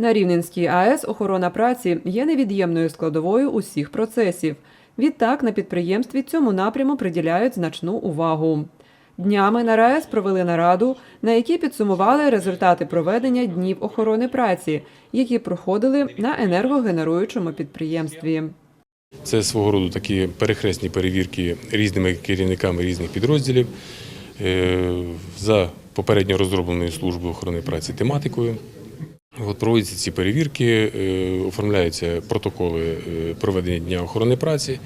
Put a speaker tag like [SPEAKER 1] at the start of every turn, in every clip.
[SPEAKER 1] На Рівненській АЕС охорона праці є невід'ємною складовою усіх процесів. Відтак на підприємстві цьому напряму приділяють значну увагу. Днями на РаЕС провели нараду, на якій підсумували результати проведення днів охорони праці, які проходили на енергогенеруючому підприємстві.
[SPEAKER 2] Це свого роду такі перехресні перевірки різними керівниками різних підрозділів е, за попередньо розробленою службою охорони праці тематикою. Проводяться ці перевірки, е, оформляються протоколи е, проведення дня охорони праці,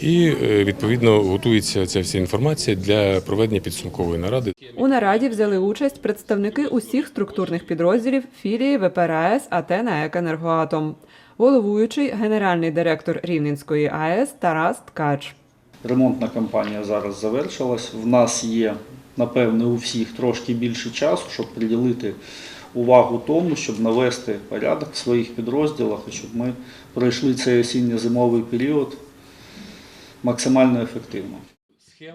[SPEAKER 2] і е, відповідно готується ця вся інформація для проведення підсумкової наради.
[SPEAKER 1] У нараді взяли участь представники усіх структурних підрозділів філії ВП РаЕС АТ «НАЕК Енергоатом», головуючий генеральний директор Рівненської АЕС Тарас Ткач.
[SPEAKER 3] Ремонтна кампанія зараз завершилась. В нас є, напевне, у всіх трошки більше часу, щоб приділити увагу тому, щоб навести порядок в своїх підрозділах і щоб ми пройшли цей осінньо-зимовий період максимально ефективно.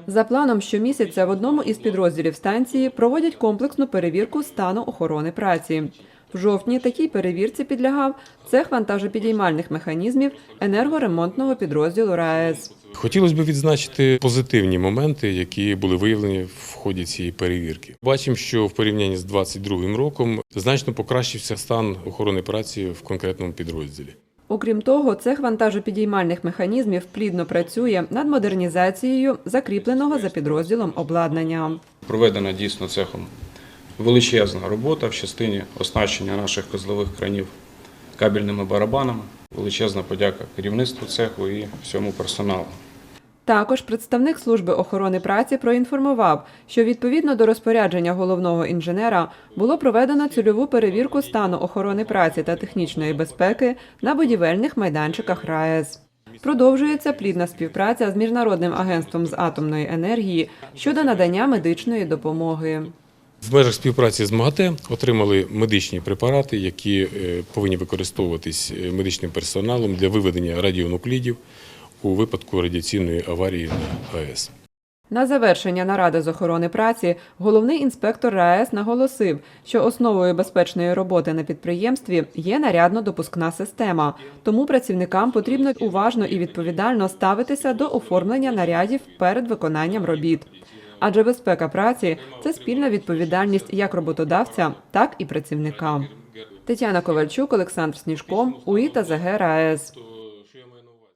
[SPEAKER 1] За планом, щомісяця в одному із підрозділів станції проводять комплексну перевірку стану охорони праці. В жовтні такій перевірці підлягав цех вантажопідіймальних механізмів енергоремонтного підрозділу РаЕС.
[SPEAKER 2] Хотілося б відзначити позитивні моменти, які були виявлені в ході цієї перевірки. Бачимо, що в порівнянні з 2022 роком значно покращився стан охорони праці в конкретному підрозділі.
[SPEAKER 1] Окрім того, цех вантажопідіймальних механізмів плідно працює над модернізацією закріпленого за підрозділом обладнання.
[SPEAKER 4] Проведена дійсно цехом величезна робота в частині оснащення наших козлових кранів кабельними барабанами. Величезна подяка керівництву цеху і всьому персоналу.
[SPEAKER 1] Також представник служби охорони праці проінформував, що відповідно до розпорядження головного інженера було проведено цільову перевірку стану охорони праці та технічної безпеки на будівельних майданчиках РаЕС. Продовжується плідна співпраця з міжнародним агентством з атомної енергії щодо надання медичної допомоги.
[SPEAKER 2] В межах співпраці з МАГАТЕ отримали медичні препарати, які е, повинні використовуватись е, медичним персоналом для виведення радіонуклідів у випадку радіаційної аварії на АЕС.
[SPEAKER 1] На завершення наради з охорони праці головний інспектор РаЕС наголосив, що основою безпечної роботи на підприємстві є нарядно-допускна система, тому працівникам потрібно уважно і відповідально ставитися до оформлення нарядів перед виконанням робіт. Адже безпека праці це спільна відповідальність як роботодавця, так і працівника. Тетяна Ковальчук, Олександр Сніжко, УІТА ЗГ РаЕС.